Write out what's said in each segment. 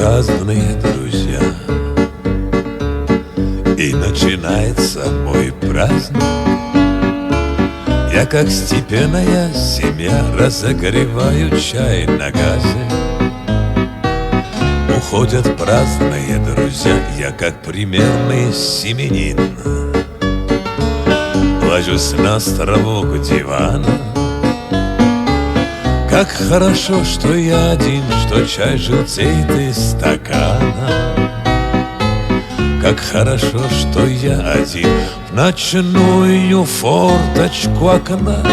Праздные друзья. И начинается мой праздник. Я, как степенная семья Разогреваю чай на газе. Уходят праздные друзья Я, как примерный семенин. Ложусь на островок дивана Как хорошо, что я один Что чай желтеет из стакана. Как хорошо, что я один В ночную форточку окна.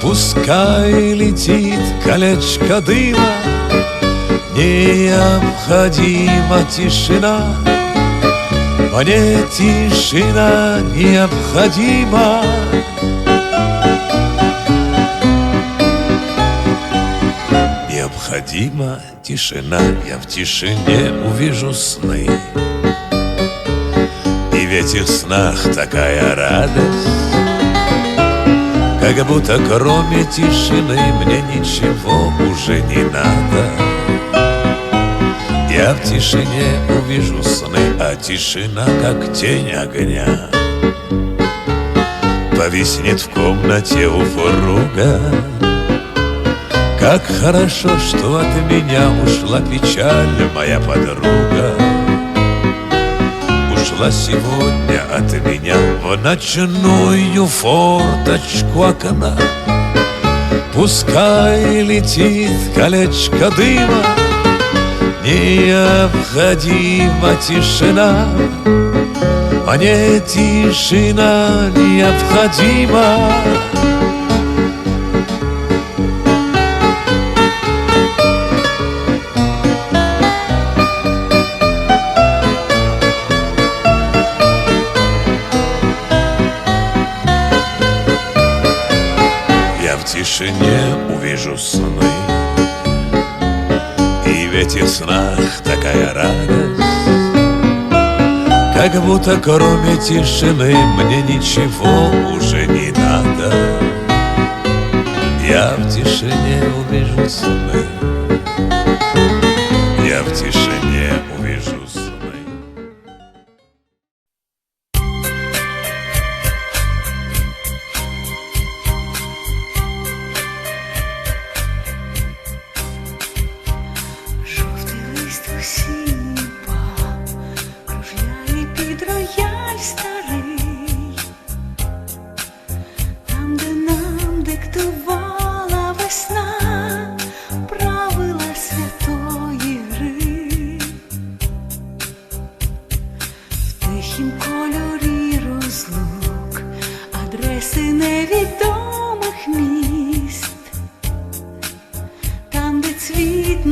Пускай летит колечко дыма Необходима тишина. Мне тишина необходима Необходима тишина. Я в тишине увижу сны. И в этих снах такая радость Как будто кроме тишины Мне ничего уже не надо. Я в тишине увижу сны, а тишина как тень огня Повиснет в комнате у фруга Как хорошо, что от меня ушла печаль, моя подруга. Ушла сегодня от меня в ночную форточку окна. Пускай летит колечко дыма Необходима тишина. Мне тишина необходима тишине увижу сны. Этих снах такая радость Как будто кроме тишины мне ничего уже не надо. Я в тишине увижу сны. Я в тишине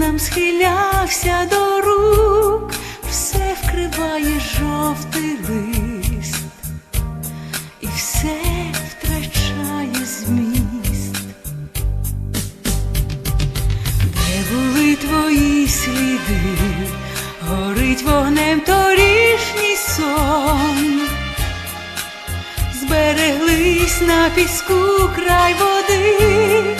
нам схилявся до рук, все вкриває жовтий лист, і все втрачає зміст. Де були твої сліди, горить вогнем торішній сон, збереглись на піску край води,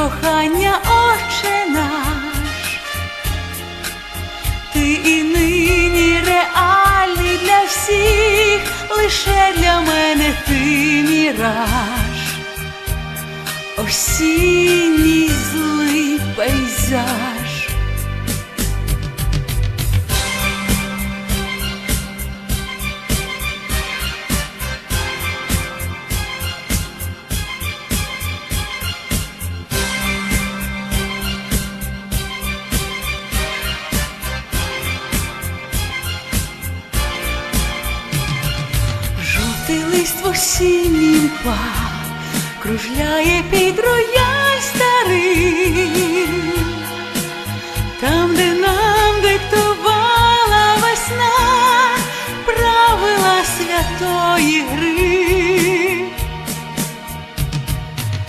кохання, Отче наш. Ти і нині реальний для всіх, лише для мене ти міраж осінній злий пейзаж. Осіннім кружляє під рояль старий, там, де нам диктувала весна, правила святої гри.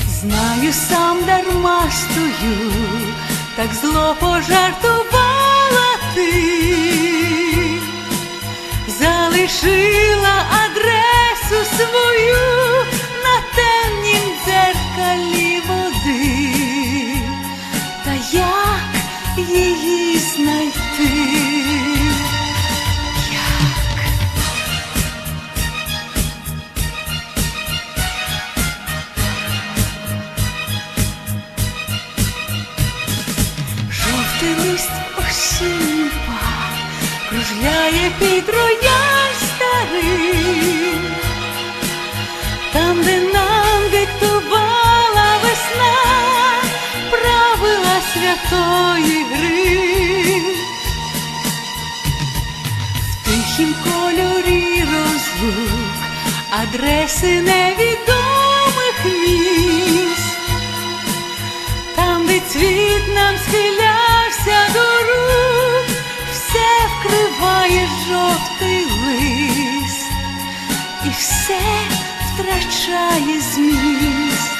Знаю, сам дарма стою, так зло пожартувала ти залишила красу свою на темнім дзеркалі води, та як її знайти, як? Жовтий лист осінь кружляє під рояль старий. цвіт нам схилявся до рук, все вкриває жовтий лист, і все втрачає зміст.